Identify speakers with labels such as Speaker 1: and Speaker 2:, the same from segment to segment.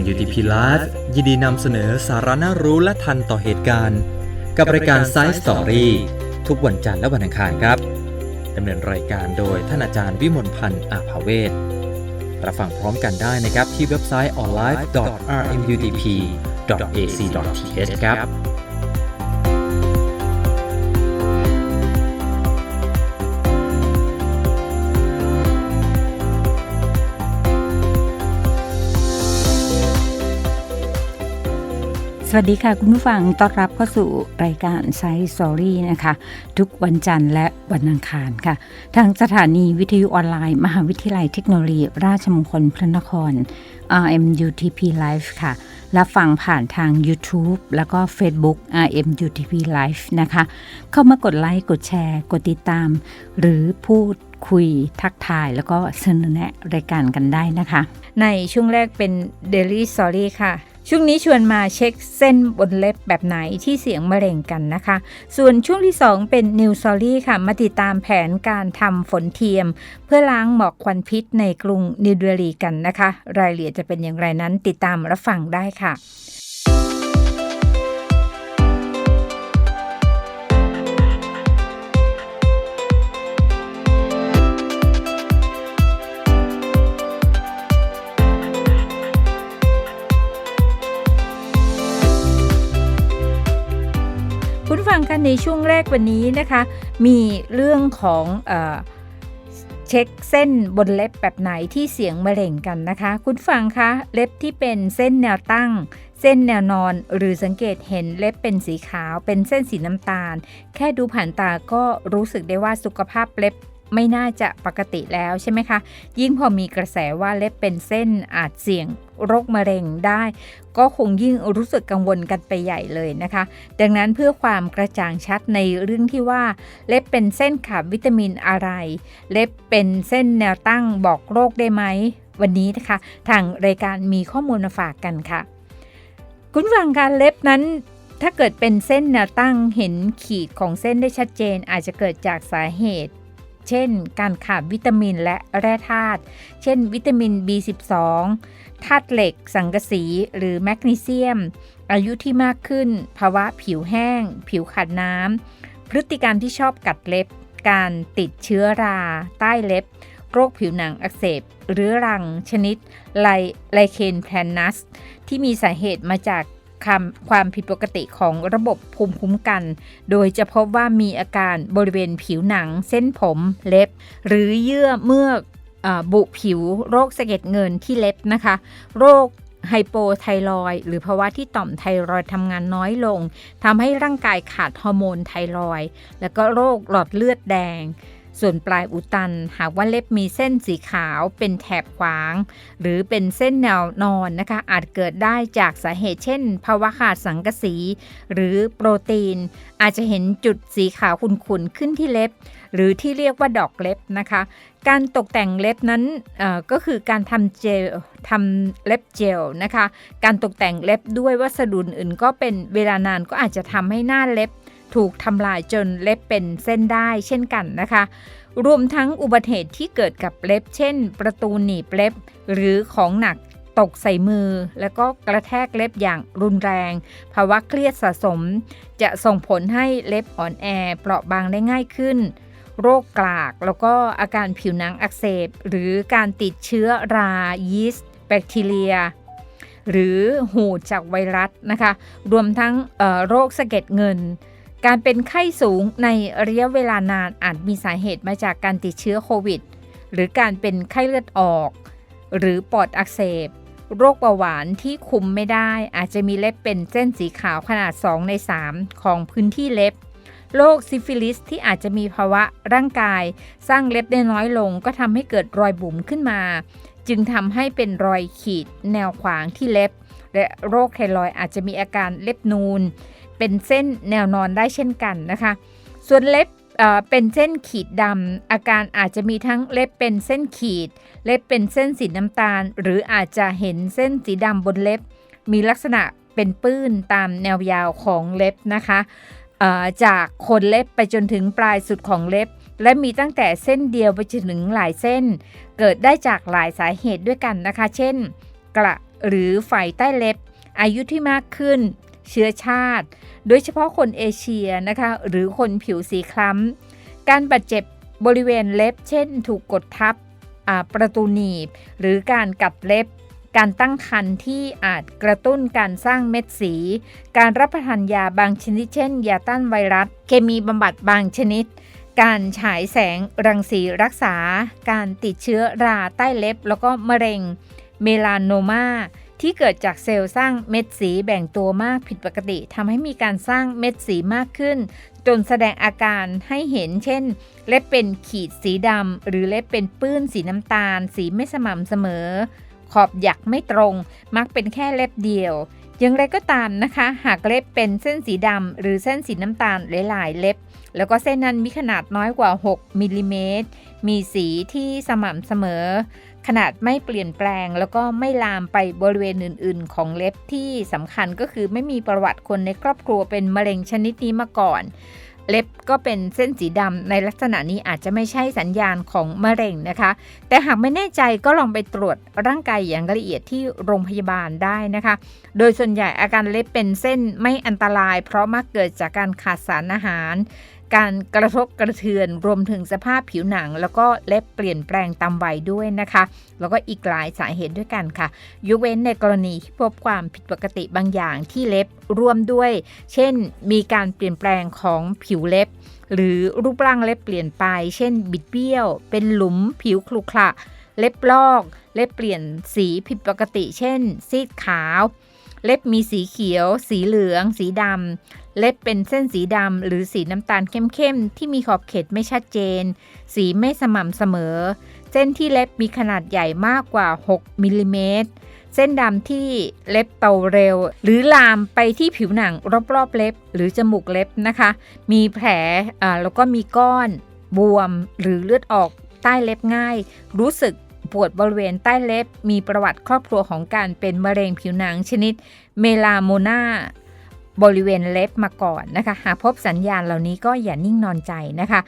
Speaker 1: RMUTP Live ยินดีนำเสนอสาระน่ารู้และทันต่อเหตุการณ์ กับรายการ Science Story ทุกวันจันทร์และวันอังคารครับดำเนินรายการโดยท่านอาจารย์วิมลพันธ์อาภาเวศรับฟังพร้อมกันได้นะครับที่เว็บไซต์ online.rmutp.ac.th ครับ
Speaker 2: สวัสดีค่ะ คุณผู้ฟังต้อนรับเข้าสู่รายการไซส์สอรี่นะคะ ทุกวันจันทร์และวันอังคารค่ะ ทางสถานีวิทยุออนไลน์ มหาวิทยาลัยเทคโนโลยี ราชมงคลพระนคร RMUTP Live ค่ะรับฟังผ่านทาง YouTube แล้วก็ Facebook RMUTP Live นะคะ เข้ามากดไลค์กดแชร์ กดติดตาม หรือพูดคุยทักทายแล้วก็เสนอแนะรายการกันได้นะคะ ในช่วงแรกเป็น Daily Story ค่ะ ช่วงนี้ชวนมาเช็คเส้นบนเล็บแบบไหนที่เสียงมะเร็งกันนะคะ ส่วนช่วงที่ 2 เป็นนิวซอรี่ค่ะ มาติดตามแผนการทำฝนเทียม เพื่อล้างหมอกควันพิษในกรุงนิวเดลีกันนะคะ รายละเอียดจะเป็นอย่างไรนั้นติดตามรับฟังได้ค่ะ ในช่วงแรกวันนี้นะคะ มีเรื่องของเอเช็คเส้นบนเล็บแบบไหนที่เสียงมะเร็งกันนะคะ คุณฟังคะเล็บที่เป็นเส้นแนวตั้ง เส้นแนวนอน หรือสังเกตเห็นเล็บเป็นสีขาว เป็นเส้นสีน้ำตาล แค่ดูผ่านตาก็รู้สึกได้ว่าสุขภาพเล็บไม่น่าจะปกติแล้วใช่ไหมคะ ยิ่งพอมีกระแสว่าเล็บเป็นเส้นอาจเสี่ยง โรคมะเร็งได้ ก็คงยิ่งรู้สึกกังวลกันไปใหญ่เลยนะคะ ดังนั้นเพื่อความกระจ่างชัดในเรื่องที่ว่า เล็บเป็นเส้นขาดวิตามินอะไร เล็บเป็นเส้นแนวตั้งบอกโรคได้ไหม วันนี้นะคะ ทางรายการมีข้อมูลมาฝากกันค่ะ คุณฟังการเล็บนั้นถ้าเกิดเป็นเส้นแนวตั้งเห็นขีดของเส้นได้ชัดเจน อาจจะเกิดจากสาเหตุ เช่น การขาดวิตามินและแร่ธาตุ เช่น วิตามิน B12 ธาตุเหล็ก สังกะสี หรือแมกนีเซียม อายุที่มากขึ้น ภาวะผิวแห้ง ผิวขาดน้ำ พฤติกรรมที่ชอบกัดเล็บ การติดเชื้อรา ใต้เล็บ โรคผิวหนังอักเสบหรือรัง ชนิดไลไลเคนแพลนัส ที่มีสาเหตุมาจากความความผิดปกติของระบบภูมิคุ้มกัน โดยจะพบว่ามีอาการบริเวณผิวหนัง เส้นผม เล็บ หรือเยื่อเมือก บุผิว โรคสะเก็ดเงินที่เล็บนะคะ โรคไฮโปไทรอยหรือภาวะที่ต่อมไทรอยทำงานน้อยลงทำให้ร่างกายขาดฮอร์โมนไทรอยแล้วก็โรคหลอดเลือดแดง ส่วนปลายอุดตันหากว่าเล็บมีเส้นสีขาวเป็นแถบขวาง หรือเป็นเส้นแนวนอนนะคะอาจเกิดได้จากสาเหตุเช่น ภาวะขาดสังกะสี หรือโปรตีน อาจจะเห็นจุดสีขาวขุ่นๆขึ้นที่เล็บ หรือที่เรียกว่าดอกเล็บนะคะการตกแต่งเล็บนั้นก็คือการทำเจลทำเล็บเจลนะคะ การตกแต่งเล็บด้วยวัสดุอื่นก็เป็นเวลานานก็อาจจะทำให้หน้าเล็บ ถูกทำลายจนเล็บเป็นเส้นได้เช่นกันนะคะ รวมทั้งอุบัติเหตุที่เกิดกับเล็บ เช่น ประตูหนีบเล็บ หรือของหนักตกใส่มือ แล้วก็กระแทกเล็บอย่างรุนแรง ภาวะเครียดสะสม จะส่งผลให้เล็บอ่อนแอเปราะบางได้ง่ายขึ้น โรคกลากแล้วก็อาการผิวหนังอักเสบ หรือการติดเชื้อรายีสต์แบคทีเรียหรือหูจากไวรัสนะคะ รวมทั้งโรคสะเก็ดเงิน การเป็นไข้สูงในระยะเวลานานอาจมีสาเหตุมาจากการติดเชื้อโควิด หรือการเป็นไข้เลือดออก หรือปอดอักเสบ โรคเบาหวานที่คุมไม่ได้ อาจจะมีเล็บเป็นเส้นสีขาวขนาด 2 ใน 3 ของพื้นที่เล็บ โรคซิฟิลิสที่อาจจะมีภาวะร่างกาย สร้างเล็บได้น้อยลง ก็ทำให้เกิดรอยบุ๋มขึ้นมา จึงทำให้เป็นรอยขีดแนวขวางที่เล็บ และโรคไทรอยอาจจะมีอาการเล็บนูน เป็นเส้นแนวนอนได้เช่นกันนะคะ ส่วนเล็บเเป็นเส้นขีดดำอาการอาจจะมีทั้งเล็บเป็นเส้นขีด เล็บเป็นเส้นสีน้ำตาล หรืออาจจะเห็นเส้นสีดำบนเล็บ มีลักษณะเป็นปื้นตามแนวยาวของเล็บนะคะจากโคนเล็บไปจนถึงปลายสุดของเล็บ และมีตั้งแต่เส้นเดียวไปจนถึงหลายเส้น เกิดได้จากหลายสาเหตุด้วยกันนะคะ เช่น กระหรือไฝใต้เล็บ อายุที่มากขึ้น เชื้อชาติ โดยเฉพาะคนเอเชียนะคะหรือคนผิวสีคล้ำ การบาดเจ็บบริเวณเล็บ เช่น ถูกกดทับประตูหนีบ หรือการกัดเล็บ การตั้งครรภ์ที่อาจกระตุ้นการสร้างเม็ดสี การรับประทานยาบางชนิด เช่น ยาต้านไวรัส เคมีบำบัดบางชนิด การฉายแสงรังสีรักษา การติดเชื้อราใต้เล็บ แล้วก็มะเร็ง เมลานโนมา ที่เกิดจากเซลล์สร้างเม็ดสีแบ่งตัวมากผิดปกติทำให้มีการสร้างเม็ดสีมากขึ้น จนแสดงอาการให้เห็น เช่น เล็บเป็นขีดสีดำหรือเล็บเป็นปื้นสีน้ำตาล สีไม่สม่ำเสมอ ขอบหยักไม่ตรง มักเป็นแค่เล็บเดียว อย่างไรก็ตามนะคะ หากเล็บเป็นเส้นสีดำหรือเส้นสีน้ำตาลหลาย ๆ เล็บ แล้วก็เส้นนั้นมีขนาดน้อยกว่า 6มิลลิเมตรมีสีที่สม่ำเสมอ ขนาดไม่เปลี่ยนแปลงแล้วก็ไม่ลามไปบริเวณอื่น ๆ ของเล็บที่สำคัญก็คือไม่มีประวัติคนในครอบครัวเป็นมะเร็งชนิดนี้มาก่อน เล็บก็เป็นเส้นสีดำในลักษณะนี้อาจจะไม่ใช่สัญญาณของมะเร็งนะคะ แต่หากไม่แน่ใจก็ลองไปตรวจร่างกายอย่างละเอียดที่โรงพยาบาลได้นะคะ โดยส่วนใหญ่อาการเล็บเป็นเส้นไม่อันตราย เพราะมักเกิดจากการขาดสารอาหาร การกระทบกระเทือนรวมถึงสภาพผิวหนัง แล้วก็เล็บเปลี่ยนแปลงตามวัยด้วยนะคะ แล้วก็อีกหลายสาเหตุด้วยกันค่ะยกเว้นในกรณีที่พบความผิดปกติบางอย่างที่เล็บร่วมด้วย เช่น มีการเปลี่ยนแปลงของผิวเล็บ หรือรูปร่างเล็บเปลี่ยนไป เช่น บิดเบี้ยว เป็นหลุมผิวคลุขระเล็บลอก เล็บเปลี่ยนสีผิดปกติ เช่น ซีดขาว เล็บมีสีเขียว สีเหลือง สีดำ เล็บเป็นเส้นสีดำหรือสีน้ำตาลเข้มๆ ที่มีขอบเขตไม่ชัดเจน สีไม่สม่ำเสมอ เส้นที่เล็บมีขนาดใหญ่มากกว่า 6มิลลิเมตร เส้นดำที่เล็บโตเร็ว หรือลามไปที่ผิวหนังรอบๆเล็บ หรือจมูกเล็บนะคะ มีแผลแล้วก็มีก้อน บวม หรือเลือดออกใต้เล็บง่าย รู้สึก ปวดบริเวณใต้เล็บ มีประวัติครอบครัวของการเป็นมะเร็งผิวหนังชนิดเมลาโมนาบริเวณเล็บมาก่อนนะคะ หากพบสัญญาณเหล่านี้ก็อย่านิ่งนอนใจนะคะ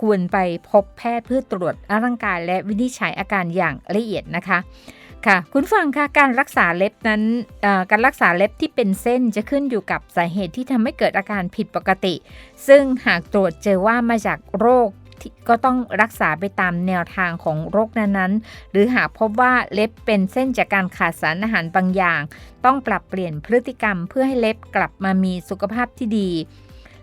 Speaker 2: ควรไปพบแพทย์เพื่อตรวจร่างกายและวินิจฉัยอาการอย่างละเอียดนะคะค่ะคุณฟังค่ะการรักษาเล็บนั้นการรักษาเล็บที่เป็นเส้นจะขึ้นอยู่กับสาเหตุที่ทำให้เกิดอาการผิดปกติ ซึ่งหากตรวจเจอว่ามาจากโรค ก็ต้องรักษาไปตามแนวทางของโรคนั้นๆ หรือหากพบว่าเล็บเป็นเส้นจากการขาดสารอาหารบางอย่าง ต้องปรับเปลี่ยนพฤติกรรมเพื่อให้เล็บกลับมามีสุขภาพที่ดี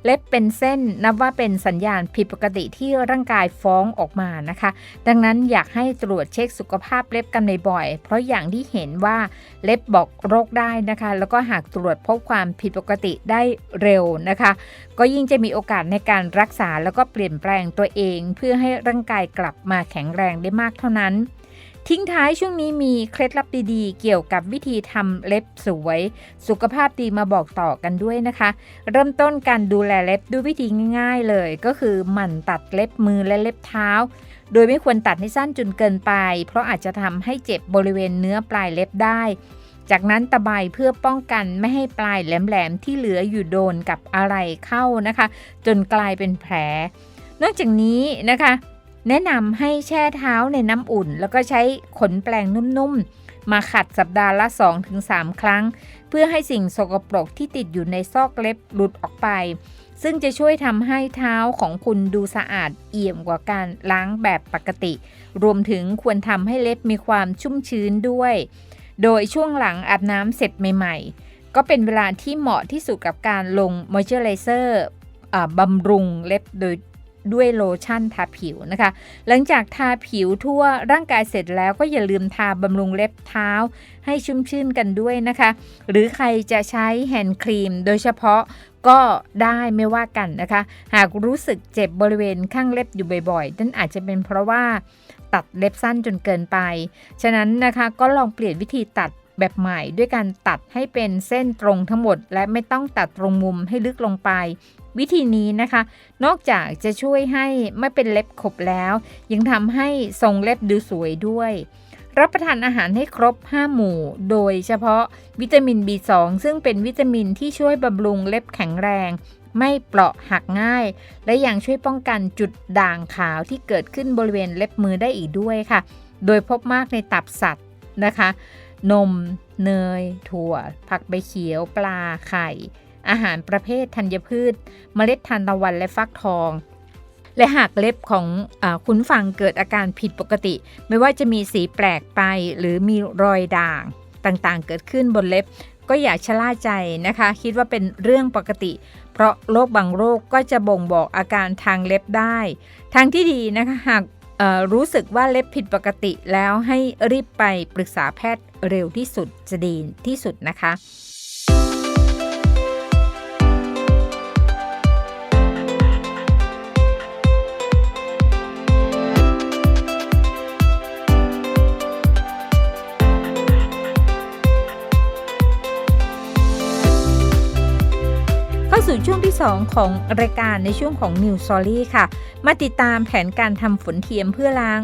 Speaker 2: เล็บเป็นเส้นนับว่าเป็นสัญญาณผิดปกติที่ร่างกายฟ้องออกมานะคะ ดังนั้นอยากให้ตรวจเช็คสุขภาพเล็บกันบ่อยๆ เพราะอย่างที่เห็นว่าเล็บบอกโรคได้นะคะ แล้วก็หากตรวจพบความผิดปกติได้เร็วนะคะ ก็ยิ่งจะมีโอกาสในการรักษาแล้วก็เปลี่ยนแปลงตัวเอง เพื่อให้ร่างกายกลับมาแข็งแรงได้มากเท่านั้น ทิ้งท้ายช่วงนี้มีเคล็ดลับดีๆ เกี่ยวกับวิธีทำเล็บสวย สุขภาพดีมาบอกต่อกันด้วยนะคะ เริ่มต้นการดูแลเล็บด้วยวิธีง่าย ๆ เลย ก็คือหมั่นตัดเล็บมือและเล็บเท้า โดยไม่ควรตัดให้สั้นจนเกินไป เพราะอาจจะทำให้เจ็บบริเวณเนื้อปลายเล็บได้ จากนั้นตะไบเพื่อป้องกันไม่ให้ปลายแหลมๆที่เหลืออยู่โดนกับอะไรเข้านะคะ จนกลายเป็นแผล นอกจากนี้นะคะ แนะนำให้แช่เท้าในน้ำอุ่น แล้วก็ใช้ขนแปลงนุ่มๆ มาขัดสัปดาห์ละ 2-3 ครั้ง เพื่อให้สิ่งสกปรกที่ติดอยู่ในซอกเล็บหลุดออกไป ซึ่งจะช่วยทำให้เท้าของคุณดูสะอาดเอี่ยมกว่าการล้างแบบปกติ รวมถึงควรทำให้เล็บมีความชุ่มชื้นด้วย โดยช่วงหลังอาบน้ำเสร็จใหม่ ๆ ก็เป็นเวลาที่เหมาะที่สุดกับการลงมอยเจอร์ไรเซอร์บำรุงเล็บโดย ด้วยโลชั่นทาผิวนะคะ หลังจากทาผิวทั่วร่างกายเสร็จแล้วก็อย่าลืมทาบำรุงเล็บเท้า ให้ชุ่มชื่นกันด้วยนะคะ หรือใครจะใช้แฮนด์ครีม โดยเฉพาะก็ได้ไม่ว่ากันนะคะ หากรู้สึกเจ็บบริเวณข้างเล็บอยู่บ่อยๆ นั่นอาจจะเป็นเพราะว่าตัดเล็บสั้นจนเกินไป ฉะนั้นนะคะก็ลองเปลี่ยนวิธีตัด แบบใหม่ด้วยการตัดให้เป็นเส้นตรงทั้งหมด และไม่ต้องตัดตรงมุมให้ลึกลงไป วิธีนี้นะคะ นอกจากจะช่วยให้ไม่เป็นเล็บขบแล้ว ยังทำให้ทรงเล็บดูสวยด้วยรับประทานอาหารให้ครบ 5 หมู่ โดยเฉพาะวิตามิน B2 ซึ่งเป็นวิตามินที่ช่วยบำรุงเล็บแข็งแรง ไม่เปราะหักง่าย และยังช่วยป้องกันจุดด่างขาวที่เกิดขึ้นบริเวณเล็บมือได้อีกด้วยค่ะ โดยพบมากในตับสัตว์นะคะ นม เนย ถั่ว ผักใบเขียว ปลา ไข่ อาหารประเภทธัญพืช เมล็ดทานตะวันและฟักทอง และหากเล็บของอคุณฟังเกิดอาการผิดปกติ ไม่ว่าจะมีสีแปลกไปหรือมีรอยด่างต่างๆ เกิดขึ้นบนเล็บก็อย่าชะล่าใจนะคะ คิดว่าเป็นเรื่องปกติ เพราะโรคบางโรคก็จะบ่งบอกอาการทางเล็บได้ ทางที่ดีนะคะหาก รู้สึกว่าเล็บผิดปกติแล้วให้รีบไปปรึกษาแพทย์เร็วที่สุดจะดีที่สุดนะคะาสู่ช่วงที่ 2 ของรายการในช่วงของ New s o r y ค่ะ มาติดตามแผนการทำฝนเทียมเพื่อล้าง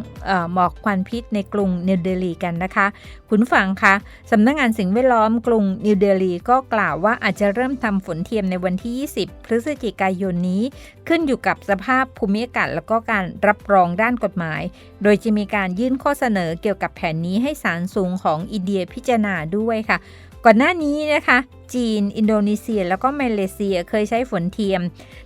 Speaker 2: หมอกควันพิษในกรุงนิวเดลีกันนะคะ คุณฟังคะสำนักงงานสิ่งแวดล้อมกรุงนิวเดลีก็กล่าวว่าอาจจะเริ่มทำฝนเทียมในวันที่ 20 พฤศจิกายนนี้ ขึ้นอยู่กับสภาพภูมิอากาศแล้วก็การรับรองด้านกฎหมาย โดยจะมีการยื่นข้อเสนอเกี่ยวกับแผนนี้ให้ศาลสูงของอินเดียพิจารณาด้วยค่ะ ก่อนหน้านี้นะคะ จีน อินโดนีเซีย แล้วก็มาเลเซียเคยใช้ฝนเทียม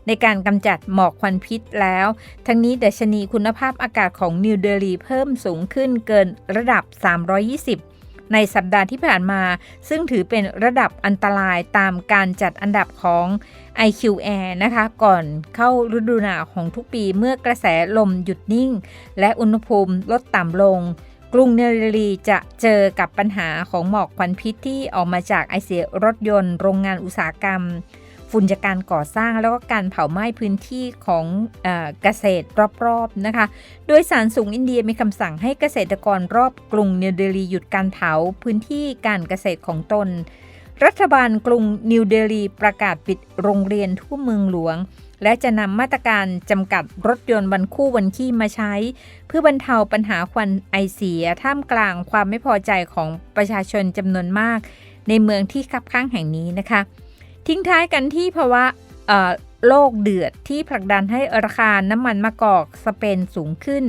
Speaker 2: ในการกำจัดหมอกควันพิษแล้ว ทั้งนี้ดัชนีคุณภาพอากาศของนิวเดลีเพิ่มสูงขึ้นเกินระดับ 320ในสัปดาห์ที่ผ่านมา ซึ่งถือเป็นระดับอันตรายตามการจัดอันดับของ IQ Air นะคะ ก่อนเข้าฤดูหนาวของทุกปีเมื่อกระแสลมหยุดนิ่ง และอุณหภูมิลดต่ำลง กรุงเนเรลีจะเจอกับปัญหาของหมอกควันพิษที่ออกมาจากไอเสียรถยนต์ โรงงานอุตสาหกรรม ฝุ่นจากการก่อสร้างแล้วก็การเผาไหม้พื้นที่ของเอเกษตรรอบๆนะคะ โดยสารสูงอินเดียมีคำสั่งให้เกษตรกรรอบกรุงเนิวเดลีหยุดการเผาพื้นที่การเกษตรของตน รัฐบาลกรุงนิวเดลีประกาศปิดโรงเรียนทั่วเมืองหลวง และจะนำมาตรการจำกัดรถยนต์วันคู่วันขี้มาใช้ เพื่อบรรเทาปัญหาควันไอเสียท่ามกลางความไม่พอใจของประชาชนจำนวนมาก ในเมืองที่คับข้างแห่งนี้นะคะ ทิ้งท้ายกันที่ภาวะเอ่อโลกเดือดที่ผลักดันให้ราคาน้ำมันมะกอกสเปนสูงขึ้น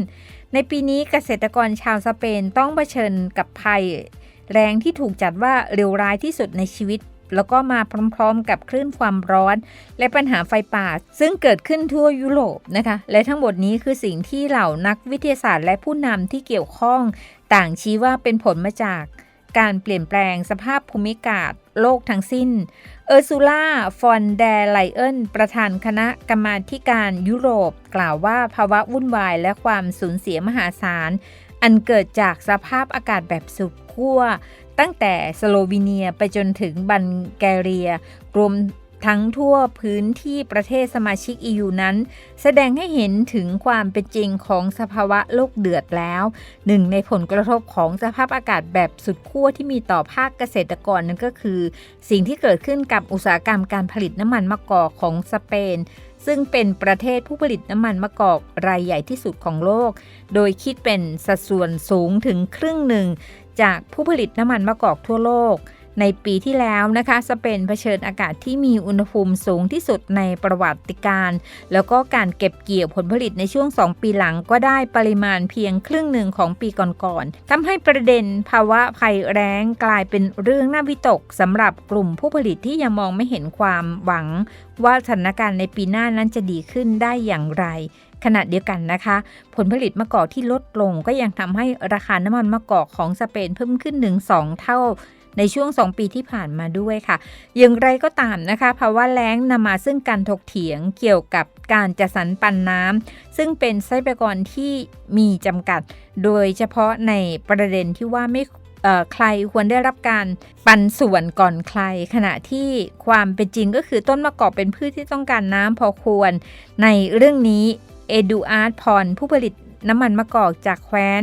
Speaker 2: ในปีนี้เกษตรกรชาวสเปนต้องเผชิญกับภัย แรงที่ถูกจัดว่าเร็วร้ายที่สุดในชีวิต แล้วก็มาพร้อมๆ กับคลื่นความร้อน และปัญหาไฟป่า ซึ่งเกิดขึ้นทั่วยุโรปนะคะ และทั้งหมดนี้คือสิ่งที่เหล่านักวิทยาศาสตร์ และผู้นำที่เกี่ยวข้อง ต่างชี้ว่าเป็นผลมาจากการเปลี่ยนแปลงสภาพภูมิอากาศโลกทั้งสิ้น เออร์ซูล่า ฟอนเดไลเอนประธานคณะกรรมาการยุโรป กล่าวว่าภาวะวุ่นวายและความสูญเสียมหาศาล อันเกิดจากสภาพอากาศแบบสุดขั้ว ตั้งแต่สโลวีเนียไปจนถึงบัลแกเรีย รวมทั้งทั่วพื้นที่ประเทศสมาชิก EU นั้น แสดงให้เห็นถึงความเป็นจริงของสภาวะโลกเดือดแล้ว หนึ่งในผลกระทบของสภาพอากาศแบบสุดขั้วที่มีต่อภาคเกษตรกรนั่นก็คือ สิ่งที่เกิดขึ้นกับอุตสาหกรรมการผลิตน้ำมันมะกอกของสเปน ซึ่งเป็นประเทศผู้ผลิตน้ำมันมะกอกรายใหญ่ที่สุดของโลก โดยคิดเป็นสัดส่วนสูงถึงครึ่งหนึ่ง จากผู้ผลิตน้ำมันมะกอกทั่วโลก ในปีที่แล้วนะคะ สเปนเผชิญอากาศที่มีอุณหภูมิสูงที่สุดในประวัติการ แล้วก็การเก็บเกี่ยวผลผลิตในช่วง 2 ปีหลังก็ได้ปริมาณเพียงครึ่งหนึ่งของปีก่อนๆทำให้ประเด็นภาวะภัยแล้งกลายเป็นเรื่องน่าวิตกสำหรับกลุ่มผู้ผลิตที่ยังมองไม่เห็นความหวัง ว่าสถานการณ์ในปีหน้านั้นจะดีขึ้นได้อย่างไร ขณะเดียวกันนะคะ ผลผลิตมะกอกที่ลดลงก็ยังทำให้ราคาน้ำมันมะกอกของสเปนเพิ่มขึ้นถึง2เท่าในช่วง 2 ปีที่ผ่านมาด้วยค่ะ อย่างไรก็ตามนะคะภาวะแล้งนำมาซึ่งการถกเถียงเกี่ยวกับการจัดสรรปันน้ำซึ่งเป็นทรัพยากรที่มีจำกัด โดยเฉพาะในประเด็นที่ว่าไม่ใครควรได้รับการปันส่วนก่อนใคร ขณะที่ความเป็นจริงก็คือต้นมะกอกเป็นพืชที่ต้องการน้ำพอควร ในเรื่องนี้ เอดูอาร์ตพรผู้ผลิตน้ำมันมะกอกจากแคว้น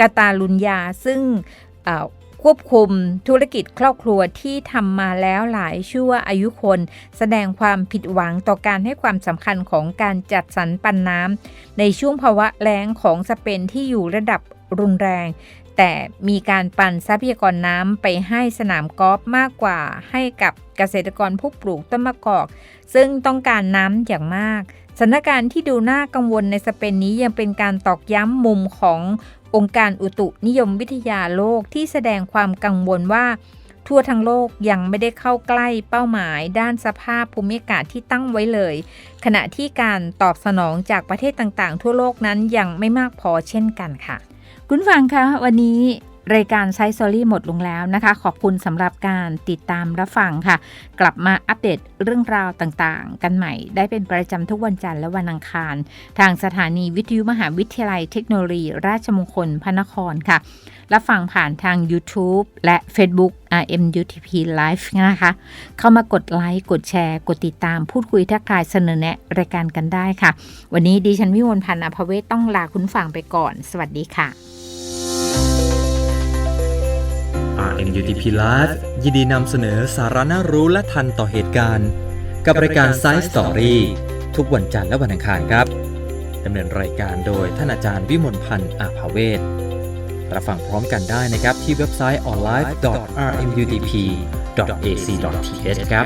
Speaker 2: กาตาลุญญา ซึ่งควบคุมธุรกิจครอบครัวที่ทำมาแล้วหลายชั่วอายุคน แสดงความผิดหวังต่อการให้ความสำคัญของการจัดสรรปันน้ำในช่วงภาวะแล้งของสเปนที่อยู่ระดับรุนแรง แต่มีการปั่นทรัพยากรน้ำไปให้สนามกอล์ฟมากกว่าให้กับเกษตรกรผู้ปลูกต้นมะกอก ซึ่งต้องการน้ำอย่างมาก สถานการณ์ที่ดูน่ากังวลในสเปนนี้ยังเป็นการตอกย้ำมุมขององค์การอุตุนิยมวิทยาโลกที่แสดงความกังวลว่า ทั่วทั้งโลกยังไม่ได้เข้าใกล้เป้าหมาย ด้านสภาพภูมิอากาศที่ตั้งไว้เลย ขณะที่การตอบสนองจากประเทศต่างๆ ทั่วโลกนั้นยังไม่มากพอเช่นกันค่ะ คุณฟังคะวันนี้ รายการไซส์ซอรี่หมดลงแล้วนะคะ ขอบคุณสำหรับการติดตามรับฟังค่ะ กลับมาอัปเดตเรื่องราวต่างๆ กันใหม่ ได้เป็นประจำทุกวันจันทร์และวันอังคาร ทางสถานีวิทยุมหาวิทยาลัยเทคโนโลยี ราชมงคลพระนครค่ะรับฟังผ่านทาง YouTube และ Facebook RMUTP Live นะคะ เข้ามากดไลค์ กดแชร์ กดติดตาม พูดคุยทักทายเสนอแนะรายการกันได้ค่ะ วันนี้ดิฉันวิมลพันธ์อภเวศต้องลาคุณฟังไปก่อน สวัสดีค่ะ
Speaker 1: RMUTP Live ยินดีนำเสนอสาระน่ารู้และทันต่อเหตุการณ์ กับรายการ Science Story ทุกวันจันทร์และวันอังคารครับดำเนินรายการโดยท่านอาจารย์วิมลพันธ์อาภาเวศรับฟังพร้อมกันได้นะครับที่เว็บไซต์ online.rmutp.ac.th ครับ